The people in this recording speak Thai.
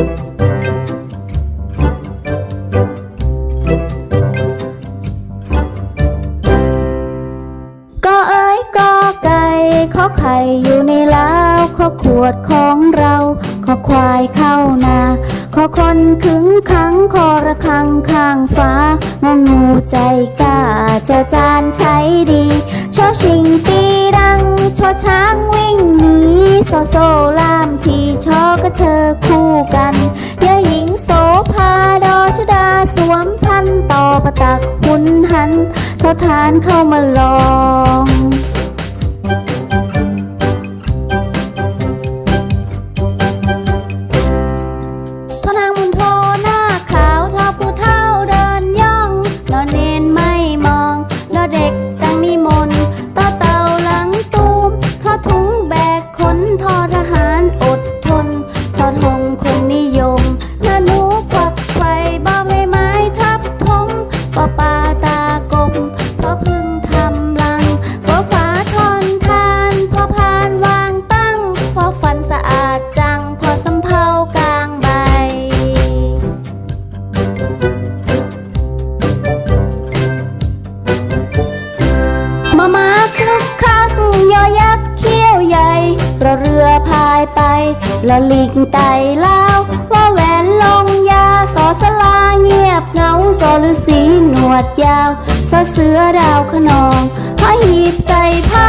ก็เอ้ยก็ไก่ขอไข่อยู่ในล้าวขอขวดของเราขอควายเข้านาขอคนขึงขังคอระคังข้างฟ้างองูใจกล้าเจ้าจานใช้ดีชอชิงตี ชอช้างวิ่งหนีโซโซลามทีชอกระเธอคู่กันยาหญิงโสภาดอชดาสวมพันต่อประตักหุนหันเท่าทานเข้ามาลองายไปละลิงไต่ลาว่าแหวนลงยาสอสลาเงียบเงาสอฤาษีหนวดยาวสอเสือดาวขนองพระหีบใส่ผ้า